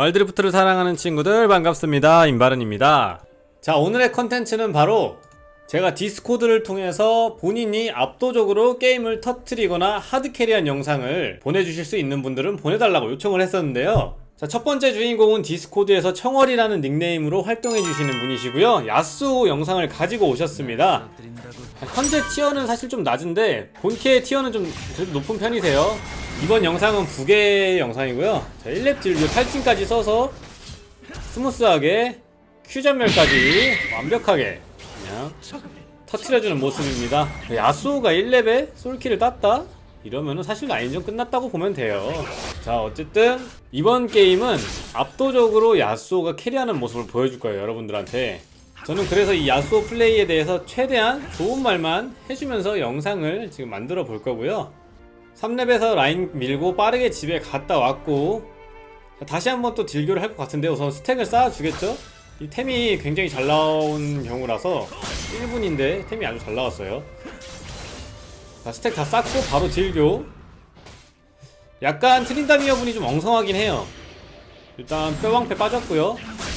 월드리프트를 사랑하는 친구들 반갑습니다. 임바른입니다. 자, 오늘의 컨텐츠는 바로 제가 디스코드를 통해서 본인이 압도적으로 게임을 터트리거나 하드캐리한 영상을 보내주실 수 있는 분들은 보내달라고 요청을 했었는데요. 자, 첫 번째 주인공은 디스코드에서 청월이라는 닉네임으로 활동해주시는 분이시고요. 야스오 영상을 가지고 오셨습니다. 현재 티어는 사실 좀 낮은데 본캐의 티어는 좀 높은 편이세요. 이번 영상은 부계 영상이고요. 자, 1렙 딜 8진까지 써서 스무스하게 큐 전멸까지 완벽하게 그냥 터트려주는 모습입니다. 야수가 1렙에 솔킬을 땄다? 이러면은 사실 라인전 끝났다고 보면 돼요. 자, 어쨌든 이번 게임은 압도적으로 야수가 캐리하는 모습을 보여줄 거예요, 여러분들한테. 저는 그래서 이 야수오 플레이에 대해서 최대한 좋은 말만 해주면서 영상을 지금 만들어 볼 거고요. 3렙에서 라인 밀고 빠르게 집에 갔다 왔고 자, 다시 한번 또 딜교를 할 것 같은데 우선 스택을 쌓아주겠죠? 이 템이 굉장히 잘 나온 경우라서 1분인데 템이 아주 잘 나왔어요. 자 스택 다 쌓고 바로 딜교. 약간 트린다미어 분이 좀 엉성하긴 해요. 일단 뼈방패 빠졌고요.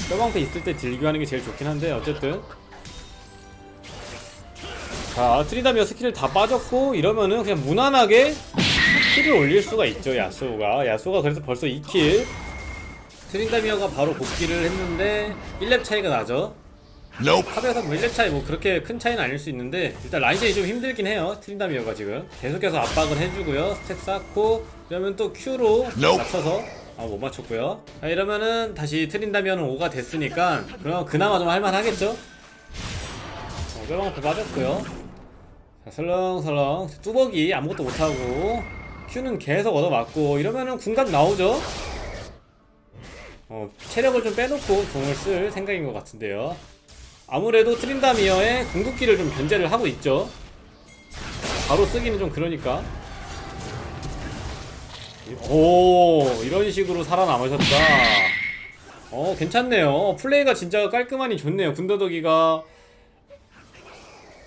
뼈방패 있을 때 딜교하는 게 제일 좋긴 한데 어쨌든. 자 트린다미어 스킬을 다 빠졌고 이러면은 그냥 무난하게 킬을 올릴 수가 있죠 야수가. 야수가 그래서 벌써 2킬. 트린다미어가 바로 복귀를 했는데 1렙 차이가 나죠. 탑에서 뭐 1렙 차이 뭐 그렇게 큰 차이는 아닐 수 있는데 일단 라인전이 좀 힘들긴 해요 트린다미어가 지금. 계속해서 압박을 해주고요 스택 쌓고. 그러면 또 Q로 맞춰서 아 못 맞췄고요. 자 이러면은 다시 트린다미어는 5가 됐으니까 그럼 그나마 좀 할만하겠죠? 어, 뼈방패 빠졌고요. 자 설렁설렁. 뚜벅이 아무것도 못하고 Q는 계속 얻어맞고 이러면은 궁각 나오죠. 어, 체력을 좀 빼놓고 궁을 쓸 생각인 것 같은데요. 아무래도 트린다미어의 궁극기를 좀 견제를 하고 있죠. 바로 쓰기는 좀 그러니까. 오 이런 식으로 살아남으셨다. 어 괜찮네요. 플레이가 진짜 깔끔하니 좋네요. 군더더기가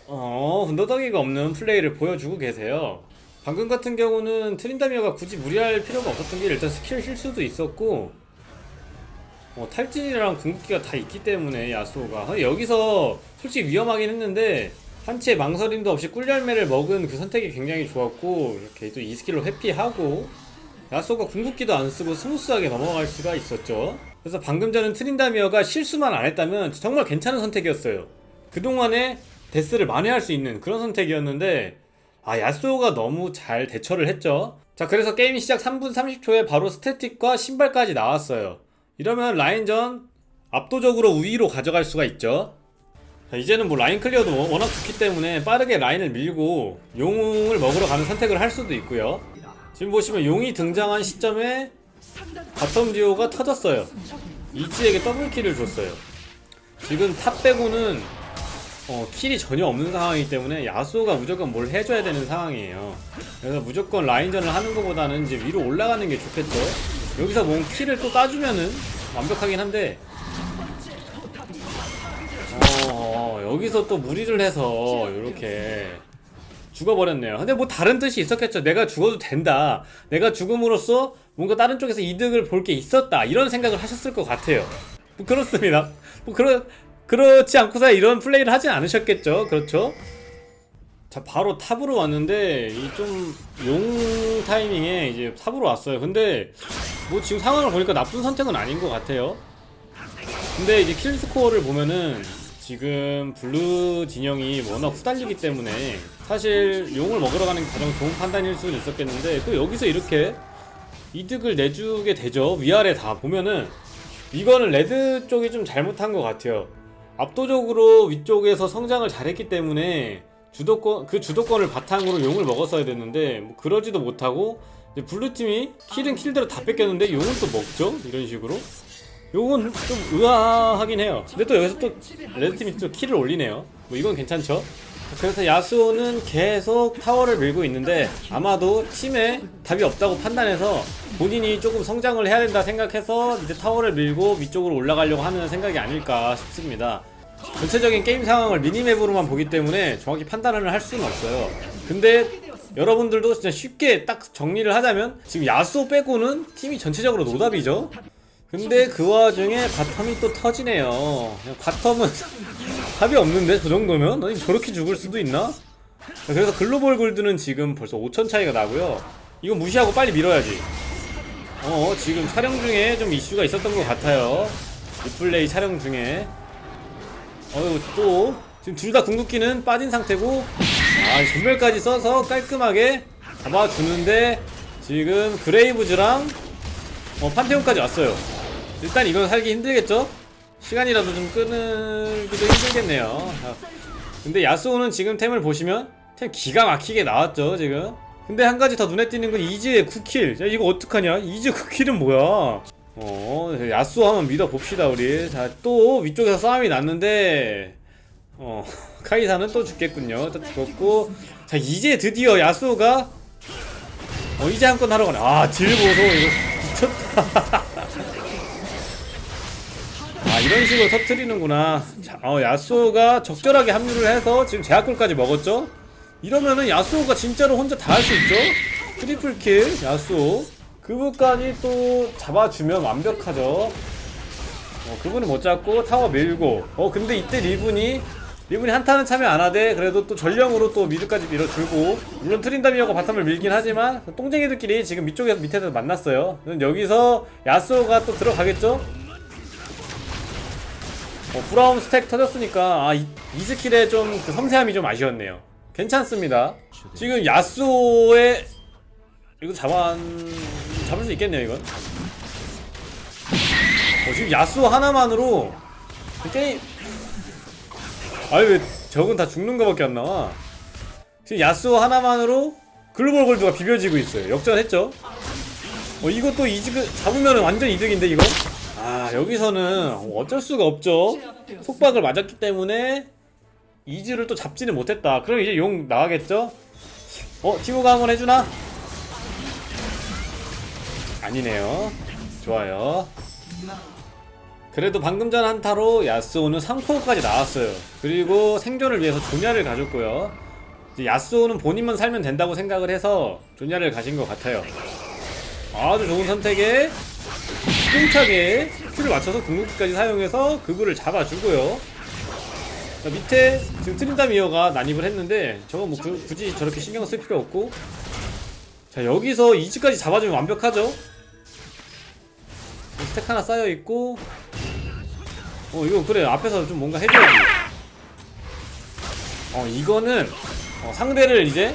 어 군더더기가 없는 플레이를 보여주고 계세요 방금 같은 경우는 트린다미어가 굳이 무리할 필요가 없었던 게 일단 스킬 실수도 있었고 어, 탈진이랑 궁극기가 다 있기 때문에 근데 여기서 솔직히 위험하긴 했는데 한치의 망설임도 없이 꿀열매를 먹은 그 선택이 굉장히 좋았고 이렇게 또이 스킬로 회피하고 야수가 궁극기도 안 쓰고 스무스하게 넘어갈 수가 있었죠. 그래서 방금 전은 트린다미어가 실수만 안 했다면 정말 괜찮은 선택이었어요. 그동안에 데스를 만회할 수 있는 그런 선택이었는데 아 야스오가 너무 잘 대처를 했죠. 자 그래서 게임 시작 3분 30초에 바로 스태틱과 신발까지 나왔어요. 이러면 라인전 압도적으로 우위로 가져갈 수가 있죠. 자 이제는 뭐 라인 클리어도 워낙 좋기 때문에 빠르게 라인을 밀고 용을 먹으러 가는 선택을 할 수도 있고요. 지금 보시면 용이 등장한 시점에 바텀 듀오가 터졌어요. 이지에게 더블킬을 줬어요. 지금 탑 빼고는 어, 킬이 전혀 없는 상황이기 때문에 야수가 무조건 뭘 해줘야 되는 상황이에요. 그래서 무조건 라인전을 하는 것보다는 이제 위로 올라가는 게 좋겠죠. 여기서 뭔 킬을 또 따주면은 완벽하긴 한데, 어, 여기서 또 무리를 해서 이렇게 죽어버렸네요. 근데 뭐 다른 뜻이 있었겠죠. 내가 죽어도 된다. 내가 죽음으로써 뭔가 다른 쪽에서 이득을 볼 게 있었다. 이런 생각을 하셨을 것 같아요. 뭐 그렇습니다. 뭐 그런 그렇지 않고서 이런 플레이를 하진 않으셨겠죠. 그렇죠? 자, 바로 탑으로 왔는데 이 좀 용 타이밍에 이제 탑으로 왔어요. 근데 뭐 지금 상황을 보니까 나쁜 선택은 아닌 것 같아요. 근데 이제 킬 스코어를 보면은 지금 블루 진영이 워낙 후달리기 때문에 사실 용을 먹으러 가는 게 가장 좋은 판단일 수는 있었겠는데 또 여기서 이렇게 이득을 내주게 되죠. 위아래 다 보면은 이거는 레드 쪽이 좀 잘못한 것 같아요. 압도적으로 위쪽에서 성장을 잘했기 때문에 주도권 그 주도권을 바탕으로 용을 먹었어야 됐는데 뭐 그러지도 못하고 블루 팀이 킬은 킬대로 다 뺏겼는데 용은 또 먹죠 이런 식으로 용은 좀 의아하긴 해요. 근데 또 여기서 또 레드 팀이 또 킬을 올리네요. 뭐 이건 괜찮죠? 그래서 야수는 계속 타워를 밀고 있는데 아마도 팀에 답이 없다고 판단해서 본인이 조금 성장을 해야 된다 생각해서 이제 타워를 밀고 위쪽으로 올라가려고 하는 생각이 아닐까 싶습니다. 전체적인 게임 상황을 미니맵으로만 보기 때문에 정확히 판단을 할 수는 없어요. 근데 여러분들도 진짜 쉽게 딱 정리를 하자면 지금 야수 빼고는 팀이 전체적으로 노답이죠. 근데 그 와중에 바텀이 또 터지네요. 그냥 바텀은 답이 없는데 저 정도면? 아니 저렇게 죽을 수도 있나? 그래서 글로벌 골드는 지금 벌써 5천 차이가 나고요. 이거 무시하고 빨리 밀어야지. 어 지금 촬영 중에 좀 이슈가 있었던 것 같아요. 리플레이 촬영 중에. 어유 또 지금 둘 다 궁극기는 빠진 상태고 아 전멸까지 써서 깔끔하게 잡아주는데 지금 그레이브즈랑 어 판테온까지 왔어요. 일단 이건 살기 힘들겠죠? 시간이라도 좀 끊기도 힘들겠네요. 자, 근데 야스오는 지금 템을 보시면 템 기가 막히게 나왔죠 지금. 근데 한 가지 더 눈에 띄는 건 이즈의 9킬. 야 이거 어떡하냐? 이즈 9킬은 뭐야? 어 야스오 한번 믿어 봅시다 우리. 자 또 위쪽에서 싸움이 났는데 어 카이사는 또 죽겠군요. 또 죽었고 자 이제 드디어 야스오가 어 이제 한 건 하러 가네. 아딜 보소 이거 미쳤다. 아 이런 식으로 터트리는구나. 자, 어, 야스오가 적절하게 합류를 해서 지금 제압골까지 먹었죠? 이러면은 야스오가 진짜로 혼자 다 할 수 있죠? 트리플킬 야스오 그분까지 또 잡아주면 완벽하죠. 어, 그분은 못 잡고 타워 밀고. 어 근데 이때 리븐이 리븐이 한타는 참여 안 하되 그래도 또 전령으로 또 미드까지 밀어주고. 물론 트린다미어가 바텀을 밀긴 하지만 똥쟁이들끼리 지금 밑쪽에서 밑에서 만났어요. 여기서 야스오가 또 들어가겠죠 어, 브라운 스택 터졌으니까 아, 이, 이 스킬의 좀 그 섬세함이 좀 아쉬웠네요. 괜찮습니다. 지금 야스오의 이거 잡아 잡을 수 있겠네요 이건. 어, 지금 야스오 하나만으로 그 게임 아니 왜 적은 다 죽는 거밖에 안 나와? 지금 야스오 하나만으로 글로벌 골드가 비벼지고 있어요. 역전했죠? 어 이것도 이득 잡으면 완전 이득인데 이거? 아 여기서는 어쩔 수가 없죠 속박을 맞았기 때문에 이즈를 또 잡지는 못했다 그럼 이제 용 나가겠죠? 어? 티모가 한번 해주나? 아니네요 좋아요 그래도 방금 전 한타로 야스오는 3코어까지 나왔어요 그리고 생존을 위해서 조냐를 가졌고요 야스오는 본인만 살면 된다고 생각을 해서 조냐를 가신 것 같아요 아주 좋은 선택에 뚱차게 큐를 맞춰서 궁극기까지 사용해서 그거를 잡아주고요. 자, 밑에 지금 트린다미어가 난입을 했는데 저거 뭐 그- 굳이 저렇게 신경 쓸 필요 없고 자 여기서 이즈까지 잡아주면 완벽하죠. 스택 하나 쌓여 있고 어 이거 그래 앞에서 좀 뭔가 해줘야지. 어 이거는 어, 상대를 이제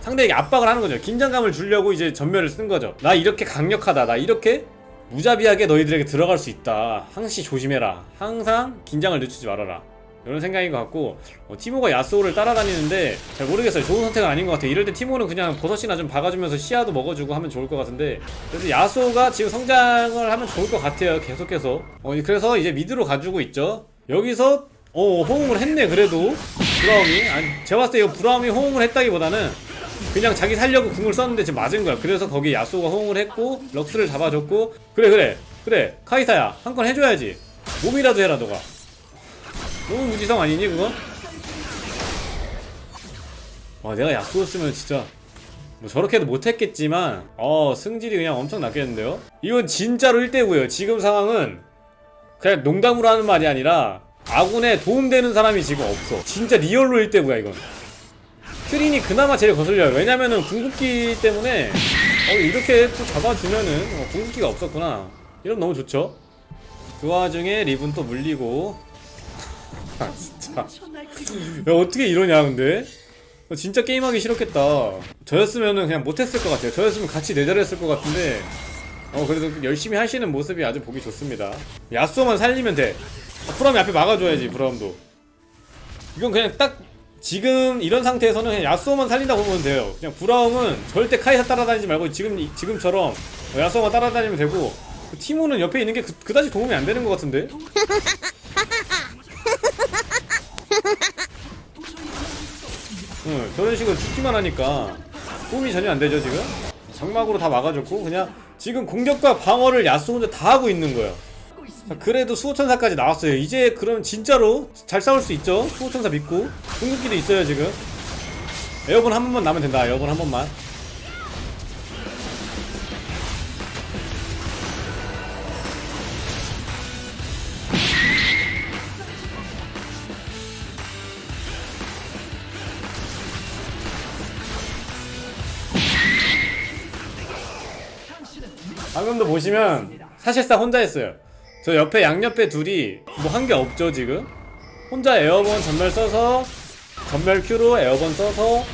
상대에게 압박을 하는 거죠. 긴장감을 주려고 이제 전멸을 쓴 거죠. 나 이렇게 강력하다. 나 이렇게 무자비하게 너희들에게 들어갈 수 있다. 항시 조심해라. 항상 긴장을 늦추지 말아라. 이런 생각인 것 같고 어, 티모가 야스오를 따라다니는데 잘 모르겠어요. 좋은 선택은 아닌 것 같아요. 이럴 때 티모는 그냥 버섯이나 좀 박아주면서 시야도 먹어주고 하면 좋을 것 같은데 그래서 야스오가 지금 성장을 하면 좋을 것 같아요. 계속해서 어, 그래서 이제 미드로 가지고 있죠. 여기서 어 호응을 했네 그래도 브라움이 아니 제가 봤을 때 이거 브라움이 호응을 했다기보다는 그냥 자기 살려고 궁을 썼는데 지금 맞은 거야. 그래서 거기 야쏘가 호응을 했고 럭스를 잡아줬고 그래 그래 그래 카이사야 한 건 해줘야지. 몸이라도 해라 너가. 너무 무지성 아니니 그거? 와 내가 야쏘였으면 진짜 뭐 저렇게도 못했겠지만 어 승질이 그냥 엄청 났겠는데요? 이건 진짜로 1대9예요. 지금 상황은 그냥 농담으로 하는 말이 아니라 아군에 도움되는 사람이 지금 없어. 진짜 리얼로 1대9야 이건. 트린이 그나마 제일 거슬려요. 왜냐면은 궁극기 때문에 어, 이렇게 또 잡아주면은 어, 궁극기가 없었구나. 이러면 너무 좋죠. 그 와중에 리븐 또 물리고 아 진짜 야 어떻게 이러냐 근데 어, 진짜 게임하기 싫었겠다. 저였으면은 그냥 못했을 것 같아요. 저였으면 같이 내절했을 것 같은데 어 그래도 열심히 하시는 모습이 아주 보기 좋습니다. 야쏘만 살리면 돼. 어, 브라움이 앞에 막아줘야지 브라움도. 이건 그냥 딱 지금 이런 상태에서는 그냥 야쏘만 살린다고 보면 돼요. 그냥 브라움은 절대 카이사 따라다니지 말고 지금 이- 지금처럼 어, 야쏘만 따라다니면 되고 그 티모는 옆에 있는 게 그, 그다지 도움이 안 되는 것 같은데. 응, 저런 식으로 죽기만 하니까 도움이 전혀 안 되죠 지금. 장막으로 다 막아줬고 그냥 지금 공격과 방어를 야쏘 혼자 다 하고 있는 거예요. 자, 그래도 수호천사까지 나왔어요. 이제 그럼 진짜로 잘 싸울 수 있죠? 수호천사 믿고. 궁극기도 있어요 지금. 에어본 한 번만 나면 된다. 에어본 한 번만. 방금도 보시면 사실상 혼자 했어요. 저 옆에 양옆에 둘이 뭐 한 게 없죠 지금. 혼자 에어본 전멸 써서 전멸 Q로 에어본 써서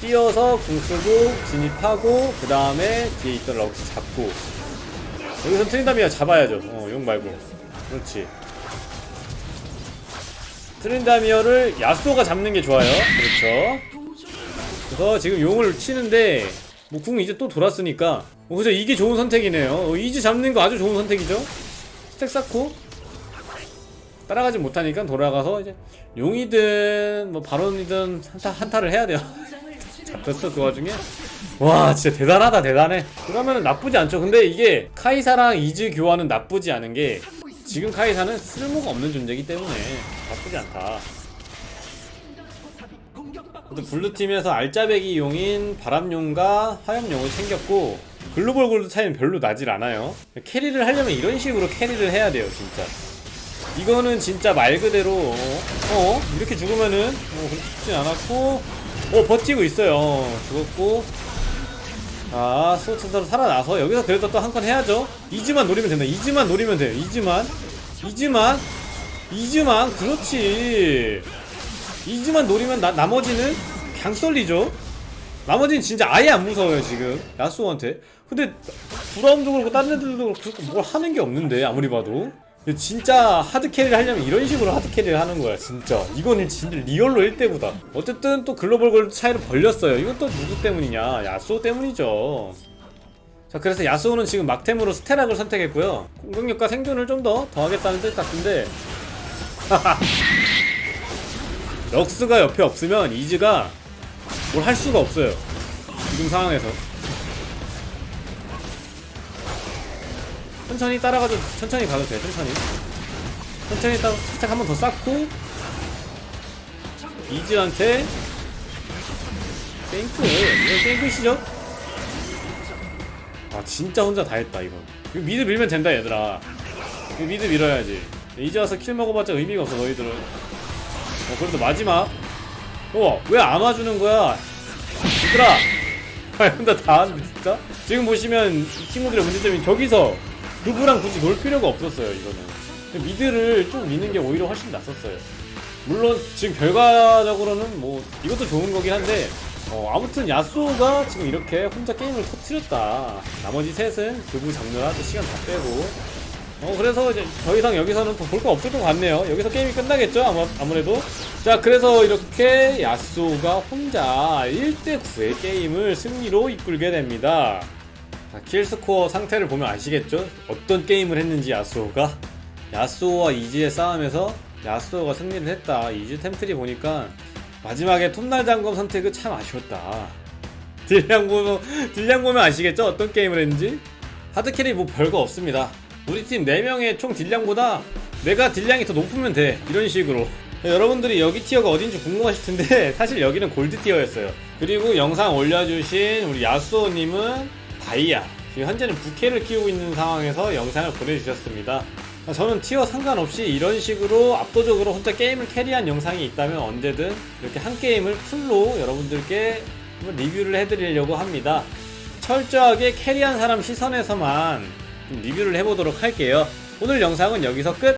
뛰어서 궁 쓰고 진입하고 그 다음에 뒤에 있던 럭스 잡고 여기서 트린다미아 잡아야죠. 어, 용 말고. 그렇지. 트린다미어를 야쏘가 잡는 게 좋아요. 그렇죠. 그래서 지금 용을 치는데 뭐 궁 이제 또 돌았으니까 어, 그죠 이게 좋은 선택이네요. 어, 이즈 잡는 거 아주 좋은 선택이죠. 스택 쌓고 따라가지 못하니까 돌아가서 이제 용이든 뭐 바론이든 한타 한타를 해야 돼요. 잡혔어 그 와중에. 와 진짜 대단하다 대단해. 그러면은 나쁘지 않죠. 근데 이게 카이사랑 이즈 교환은 나쁘지 않은 게 지금 카이사는 쓸모가 없는 존재이기 때문에 나쁘지 않다. 블루팀에서 알짜배기 용인 바람용과 화염용을 챙겼고 글로벌 골드 차이는 별로 나질 않아요. 캐리를 하려면 이런 식으로 캐리를 해야 돼요 진짜. 이거는 진짜 말 그대로 어, 어? 이렇게 죽으면은 어, 죽진 않았고 어 버티고 있어요. 어, 죽었고. 아 스포츠로 살아나서 여기서 그래도 또 한 건 해야죠. 이즈만 노리면 된다. 이즈만 노리면 돼요. 이즈만. 이즈만. 이즈만. 그렇지. 이즈만 노리면 나, 나머지는 그냥 썰리죠 나머지는 진짜 아예 안 무서워요 지금. 야수한테. 근데 브라움도 그렇고 다른 애들도 그렇고 뭘 하는 게 없는데 아무리 봐도. 진짜 하드 캐리를 하려면 이런 식으로 하드 캐리를 하는 거야 진짜. 이거는 진짜 리얼로 1대보다. 어쨌든 또 글로벌 골드 차이를 벌렸어요. 또 누구 때문이냐? 야수호 때문이죠. 자 그래서 야수호는 지금 막템으로 스테락을 선택했고요. 공격력과 생존을 좀 더 더하겠다는 뜻 같은데. 럭스가 옆에 없으면 이즈가 뭘 할 수가 없어요. 지금 상황에서. 천천히 따라가도 천천히 가도 돼 천천히. 천천히 따 살짝 한 번 더 쌓고 이즈한테 땡크 이거 땡크시죠? 아 진짜 혼자 다 했다 이거. 이거 미드 밀면 된다 얘들아. 이거 미드 밀어야지. 이제 와서 킬 먹어봤자 의미가 없어 너희들은. 어 그래도 마지막 어 왜 안 와주는 거야? 얘들아. 아 혼자 다 하는데 진짜? 지금 보시면 이 친구들의 문제점이 저기서 누구랑 굳이 놀 필요가 없었어요 이거는. 미드를 좀 미는 게 오히려 훨씬 낫었어요. 물론 지금 결과적으로는 뭐 이것도 좋은 거긴 한데 어, 아무튼 야수가 지금 이렇게 혼자 게임을 터트렸다. 나머지 셋은 그부 잡느라 또 시간 다 빼고 어 그래서 이제 더 이상 여기서는 더볼거 없을 것 같네요. 여기서 게임이 끝나겠죠? 아무, 아무래도. 자 그래서 이렇게 야수가 혼자 1대9의 게임을 승리로 이끌게 됩니다. 자, 킬스코어 상태를 보면 아시겠죠? 어떤 게임을 했는지 야스오가. 야스오와 이지의 싸움에서 야스오가 승리를 했다. 이지 템트리 보니까 마지막에 톱날 장검 선택은 참 아쉬웠다. 딜량 보면 딜량 보면 아시겠죠? 어떤 게임을 했는지? 하드캐리 뭐 별거 없습니다 우리 팀 4명의 총 딜량보다 내가 딜량이 더 높으면 돼. 이런 식으로. 여러분들이 여기 티어가 어딘지 궁금하실 텐데 사실 여기는 골드 티어였어요. 그리고 영상 올려주신 우리 야스오님은 다이아 지금 현재는 부캐를 키우고 있는 상황에서 영상을 보내주셨습니다. 저는 티어 상관없이 이런 식으로 압도적으로 혼자 게임을 캐리한 영상이 있다면 언제든 이렇게 한 게임을 풀로 여러분들께 리뷰를 해드리려고 합니다. 철저하게 캐리한 사람 시선에서만 좀 리뷰를 해보도록 할게요. 오늘 영상은 여기서 끝